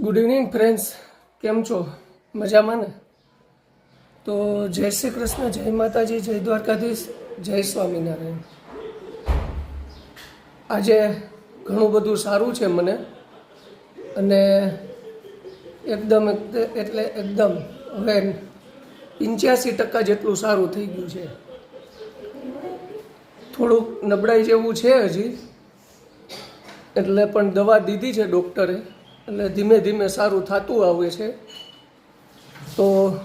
Good evening friends કેમ છો? મજામાં ને? તો જય શ્રી કૃષ્ણ, જય માતાજી, જય દ્વારકાધીશ, જય સ્વામિનારાયણ. આજે ઘણું બધું સારું છે મને. અને એકદમ એક- એટલે એકદમ હવે પંચ્યાસી ટકા જેટલું સારું થઈ ગયું છે. થોડુંક નબળાઈ જેવું છે હજી. એટલે પણ દવા દીધી છે ડૉક્ટરે. એટલે ધીમે ધીમે સારું થતું આવે છે. તો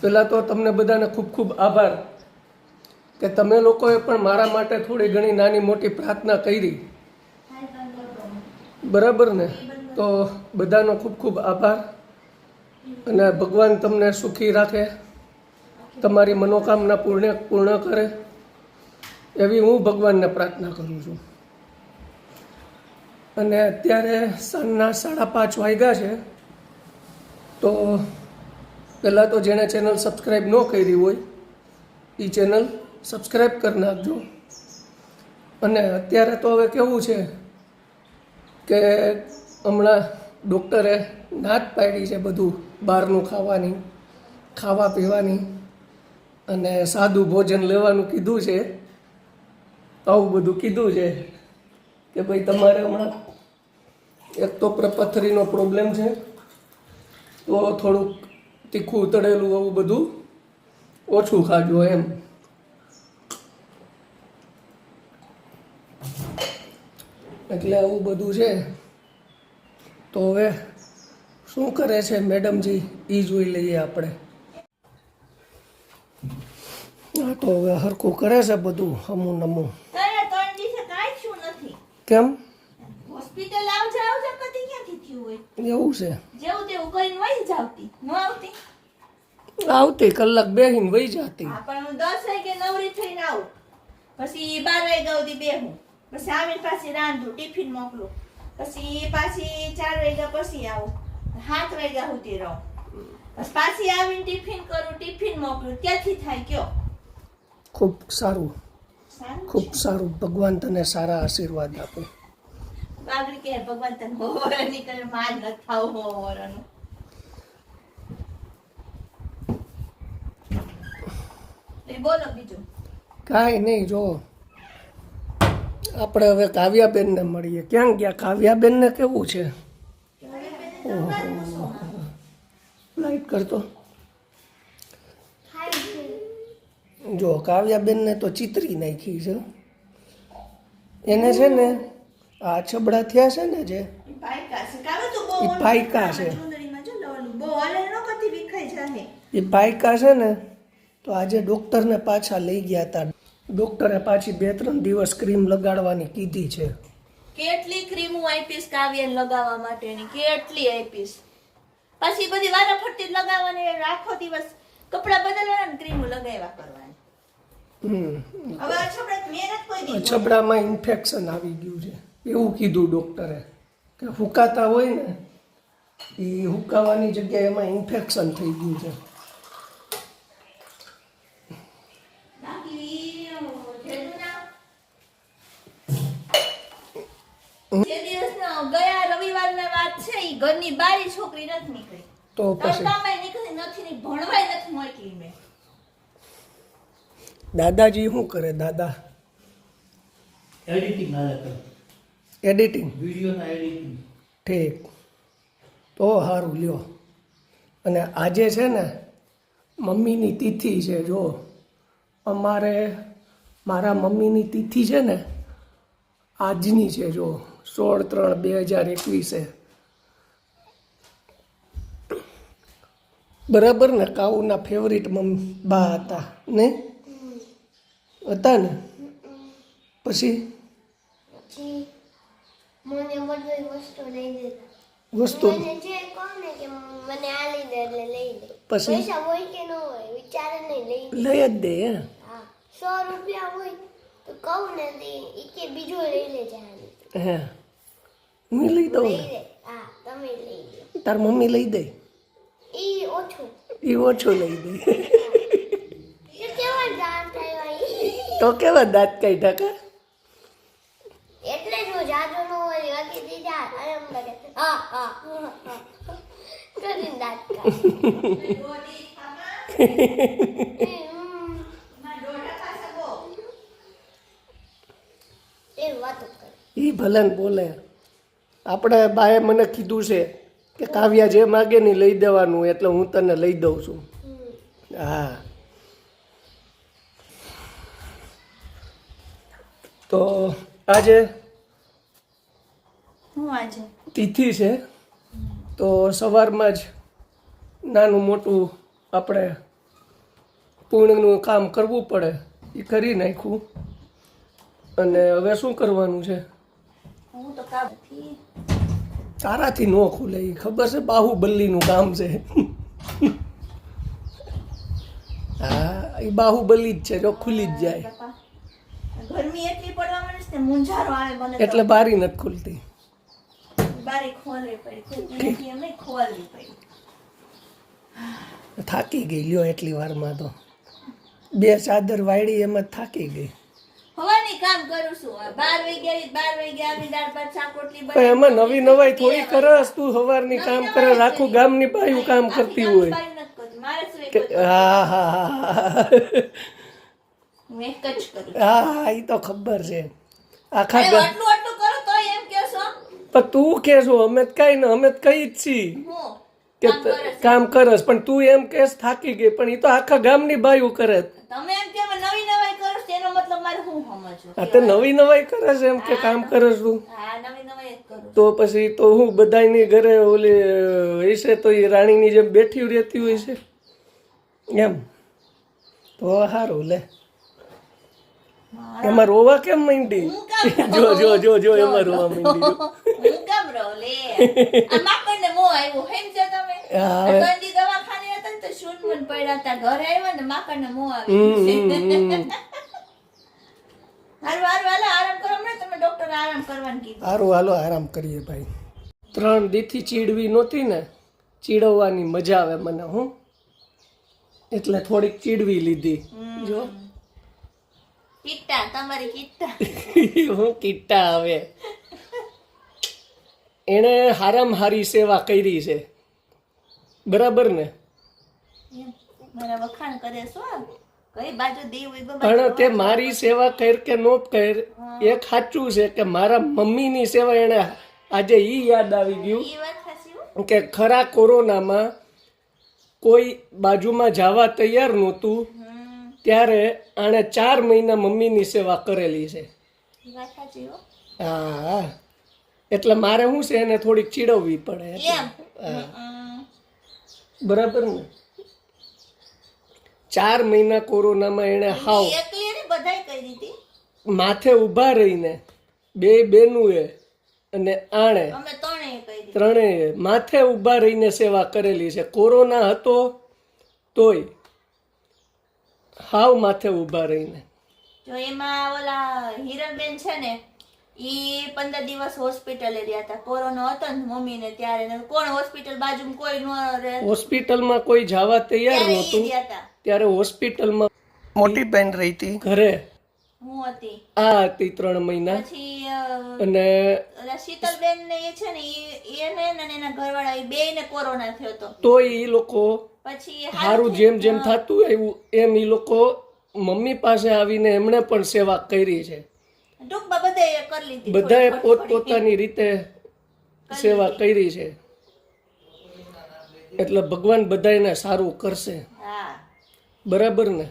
પહેલાં તો તમને બધાને ખૂબ ખૂબ આભાર કે તમે લોકોએ પણ મારા માટે થોડી ઘણી નાની મોટી પ્રાર્થના કરી. બરાબર ને? તો બધાનો ખૂબ ખૂબ આભાર અને ભગવાન તમને સુખી રાખે. તમારી મનોકામના પૂર્ણ પૂર્ણ કરે. એવી હું ભગવાનને પ્રાર્થના કરું છું. અને અત્યારે સાંજના સાડા પાંચ વાગ્યા છે, તો પહેલાં તો જેણે ચેનલ સબસ્ક્રાઈબ ન કરી હોય, એ ચેનલ સબસ્ક્રાઈબ કરી નાખજો. અને અત્યારે તો હવે કેવું છે કે હમણાં ડૉક્ટરે ના જ પાડી છે બધું, બહારનું ખાવાની, ખાવા પીવાની, અને સાદું ભોજન લેવાનું કીધું છે, આવું બધું કીધું છે કે ભાઈ તમારે હમણાં એક તો પ્રપથરીનો પ્રોબ્લેમ છે. તો થોડુંક તીખું તળેલું આવું બધું ઓછું ખાજો એમ. એટલે આવું બધું છે. તો હવે શું કરે છે મેડમજી એ જોઈ લઈએ આપણે. હા તો હવે હરખું કરે છે બધું હમું નમું. કેમ? હોય. એવું છે? જેવું તેવું કરીને વહી જ આવતી ન આવતી? આવતી કલાક બેહીને વહી જાતી. પણ હું દસ વાગે નવરી થઈને આવું. પછી બાર વાગ્યા આવતી બેહું. પછી આવીને પાછી રાંધું ટિફિન મોકલું. પછી પાછી ચાર વાગ્યા પછી આવું. સાત વાગ્યા સુધી રહું. પછી પાછી આવીને ટિફિન કરું ટિફિન મોકલું. ક્યાંથી થાય કયો? ખૂબ સારું. સારું ખૂબ સારું. ભગવાન તને સારા આશીર્વાદ આપે. બાગડી કે ભગવાન તને હોવર નીકળે માર ન થાવ હોવરનું. બોલો બીજું. કાંઈ નહીં જો. આપણે હવે કાવ્યાબેનને મળીએ. ક્યાં ગયા? કાવ્યાબેનને કેવું છે. લાઈટ કરતો. જો કાવ્યાબેનને તો ચિતરી નાખી છે. એને છે ને આ છબડા થયા છે ને જે? પાયકા છે. એ પાયકા છે. ને તો આજે ડૉક્ટરને પાછા લઈ ગયા હતા ડૉક્ટરે પાછી બે ત્રણ દિવસ ક્રીમ લગાડવાની કીધી છે. કેટલી ક્રીમો આપીશ કાવ્ય લગાવવા માટેની? કેટલી આપીશ? પછી બધી વારાફરતી લગાવવાની આખો દિવસ કપડા બદલવાના ક્રીમો લગાવ્યા કરવાની. હમ. છબડામાં ઇન્ફેક્શન આવી ગયું છે. એવું કીધું ડૉક્ટરે કે હુકાતા હોય ને એ હુકાવાની જગ્યાએ એમાં ઇન્ફેક્શન થઈ ગયું છે. ગયા રવિવારના વાત છે ઈ ઘરની બારી છોકરી નથી નીકળી. તો પછી? નીકળી નથી ભણવાય નથી મોકલી મેં. દાદાજી શું કરે દાદા? એડિટિંગ કરે. એડિટિંગ વિડીયોના એડિટિંગ ઠીક. તો સારું લ્યો. અને આજે છે ને મમ્મીની તિથિ છે જો. અમારે મારા મમ્મીની તિથિ છે ને આજની છે જો. સોળ ત્રણ બે હજાર એકવીસે. બરાબર ને? કાઉના ફેવરિટ મમ્મી બા હતા ને? હતા ને? પછી? પછી? મને બધી વસ્તુ લઈ દેતા વસ્તુ? મને જે કહું ને કે મને આ લઈ દે એટલે લઈ દે પછી? પૈસા હોય કે ન હોય વિચારે નહીં લઈ લઈ જ દે હે હા સો રૂપિયા હોય તો કહું ને તે ઈ કે બીજો લઈ લે આની. હે. હું લઈ દઉં હા તમે લઈ લો. તાર મમ્મી લઈ દે? એ ઓછું. એ ઓછું લઈ દે. એ કેવા દાંત આવ્યા તો કેવા દાંત કાઢ્યા કા એટલે જો જાજો ન હોય બાકી દીધા એમ કરે હા કરીને દાંત કાઢે. દોડી ખામાં, હમ, માં દોઢા પાસે બહુ. એ વાતો કરે એ ભલે ને બોલે. આપણે બાએ મને કીધું છે કે કાવ્યા જે માગે ને લઈ દેવાનું એટલે હું તને લઈ દઉં છું. હા. તો આજે હું આજે? તિથિ છે. તો સવારમાં જ નાનું મોટું આપણે પૂર્ણનું કામ કરવું પડે એ કરી નાખ્યું. અને હવે શું કરવાનું છે? તારાથી ન ખુલે એ ખબર છે બાહુબલીનું કામ છે? હા એ બાહુબલી જ છે જો ખુલી જ જાય. ગરમી એટલી પડવા માંડે છે ને આવે મને એટલે બારી નથી ખુલતી. બારી ખોલવી પડી ખોલવી પડી. થાકી ગઈ લ્યો એટલી વારમાં તો. બે ચાદર વાળી એમાં થાકી ગઈ. એમાં નવી નવાઈ થોડી કરસ તું સવારની કામ કરે આખું ગામની બાયું કામ કરતી હોય. જ હા હા હા હા. જ એ તો ખબર છે. આખા પણ તું કે છો અમે તો કઈ ને અમે તો કઈ જ છીએ. કે કામ કરે કરસ પણ તું એમ કેસ થાકી ગઈ પણ એ તો આખા ગામની બાયું કરે. તમે એમ કે નવી નવાઈ કરો છો તેનો મતલબ મારે શું સમજો આ તે નવી નવાઈ કરે છે એમ કે કામ કરસ તું? હા નવી નવાઈ જ કરું તો પછી તો હું બધાયની ઘરે ઓલી હશે તો એ રાણીની જેમ બેઠી રહેતી હોય છે. એમ. તો સારું લે. એમાં રોવા કેમ માંડી? જો જો જો જો એમાં રોવા માંડી. હું કેમ લે. આ માકડને મો આવ્યો હેમ તમે. હા, આ હવે. ત્રણ દી દવાખાને હતા ને તો શૂન મન પડ્યા હતા ઘરે આવ્યા ને માકડને મોં હમ, આવ્યું હમ, હમ. હારું હાલો આરામ કરીએ ભાઈ. ત્રણ દીથી ચીડવી નહોતી ને ચીડવવાની મજા આવે મને હું. એટલે થોડીક ચીડવી લીધી. જો. કિટ્ટા તમારી કિટ્ટા. હું કીટા આવે એણે હારામ હારી સેવા કરી છે. બરાબર ને? મારા વખાણ કરે શું કઈ બાજુ દેવ પણ તે મારી સેવા કર કે નો કર એ સાચું છે કે મારા મમ્મીની સેવા એને આજે ઈ યાદ આવી ગયું હો. કે ખરા કોરોનામાં કોઈ બાજુમાં જવા તૈયાર નહોતું ત્યારે આણે ચાર મહિના મમ્મીની સેવા કરેલી છે. હો. હા હા. એટલે મારે શું છે એને થોડીક ચીડવવી પડે. એટલે. બરાબર ને? ચાર મહિના કોરોનામાં એણે હાવ માથે ઊભા રહીને બે બેનુએ અને આણે ત્રણેય ત્રણેય માથે ઊભા રહીને સેવા કરેલી છે. કોરોના હતો તોય હાવ માથે ઊભા રહીને. જો એમાં ઓલા હિરણબેન છે ને ઈ પંદર દિવસ હોસ્પિટલે રહ્યા હતા. કોરોના હતો ને મમ્મી ને ત્યારે કોણ હોસ્પિટલ બાજુ કોઈ ન રહે. હોસ્પિટલમાં કોઈ જવા તૈયાર નહોતું. ત્યારે હોસ્પિટલમાં મોટી બેન રહી હતી. ઘરે. હું હતી. આ હતી ત્રણ મહિના. પછી અને શીતલબેન ને એ છે ને ઈ એને અને એના ઘરવાળા એ બે ને કોરોના થયો હતો. તોય એ લોકો પછી સારું જેમ જેમ થતું એવું એમ એ લોકો મમ્મી પાસે આવીને એમણે પણ સેવા કરી છે. ટૂંકમાં બધાએ કરી લીધી બધાએ પોતપોતાની રીતે સેવા કરી છે. એટલે ભગવાન બધાને સારું કરશે. બરાબર ને?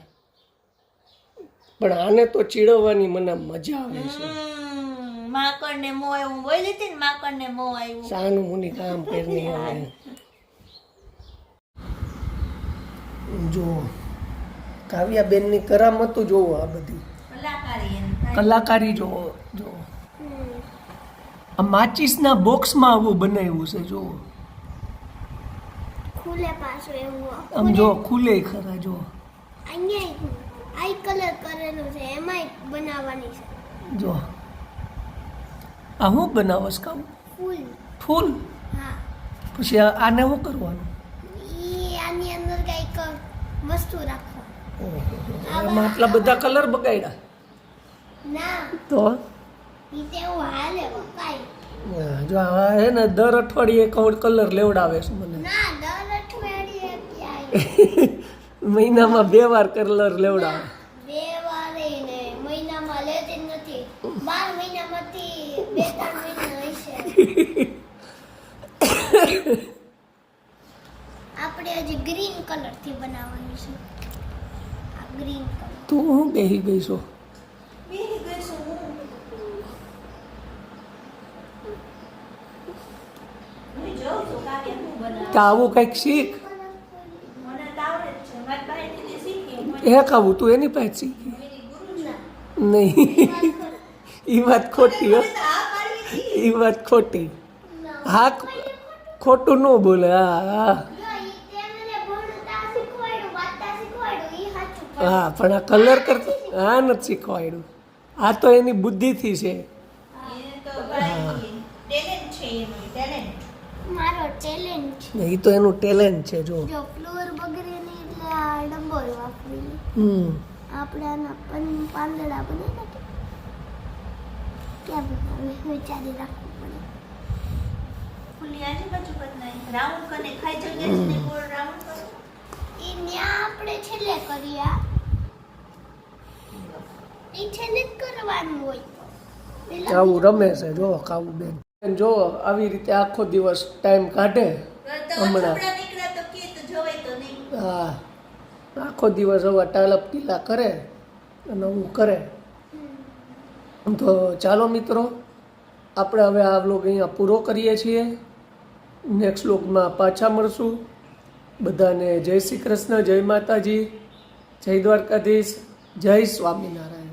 પણ આને તો ચીડવવાની મને મજા આવે છે. હમ, માકડ ને મોં એવું બોલી હતી ને માકડને મો આવ્યું. સાનું મુનિ કામ કરની આવે. જો કાવ્યાબેનની કરામતું જોવો આ બધી. કલાકારી. કલાકારી જોવો જુઓ આ માચીસના બોક્સમાં આવું બનાવ્યું છે જુઓ ખુલે પાછું એવું. આમ જો ખુલે ખરા જો. અહીંયા આઈ કલર કરેલું છે એમાંય બનાવવાની છે. જો. આ હું બનાવસ કામ? ફૂલ. ફૂલ? હા. પછી આને શું કરવાનું? ઈ આની અંદર કંઈક વસ્તુ રાખો એમાં આટલા બધા કલર બગાડ્યા. તો? જો આ હે ને દર અઠવાડિયે કલર લેવડાવે છે મને. મહિનામાં બે વાર કલર લેવડાવે. આપણે હજી ગ્રીન કલરથી બનાવવાનું છે. આ ગ્રીન કલર તું હું બેહી ગઈ છો બેહી ગઈ છું હું. હું જોઉં છું કાવ્ય કે આવું કંઈક શીખ. એ તો કાવું તું એની પાસે શીખી. નહીં. એ વાત ખોટી હો. તો. એ વાત ખોટી. હા ખોટું ન બોલે હા હા. તે હા પણ આ કલર કરતા હા નથી શીખવાડ્યું. આ તો એની બુદ્ધિથી છે એને તો ભાઈ talent છે એનું, talent. મારો છે એ તો એનું ટેલેન્ટ છે જો. જો ફ્લોર બગડે ને એટલે આ ડબ્બો વાપરી હમ. આપણે આના પન પાંદડા બને ને કે વિચારી રાખવું પડે. ફૂલી આજુબાજુ બદલાય. રાઉન્ડ કરીને ખાઈ જગ્યા છે ને ગોળ રાઉન્ડ કરો. એ ન્યા આપણે છેલ્લે કર્યા એ છેલ્લે કરવાનું હોય આવું રમે છે જો કાવું બેન. જો આવી રીતે આખો દિવસ ટાઈમ કાઢે. હમણાં. હા. આખો દિવસ હવે ટાલપ કરે અને હું કરે. તો ચાલો મિત્રો આપણે હવે આ વ્લોગ અહીંયા પૂરો કરીએ છીએ. નેક્સ્ટ વ્લોગમાં પાછા મળશું. બધાને જય શ્રી કૃષ્ણ જય માતાજી જય દ્વારકાધીશ જય સ્વામિનારાયણ.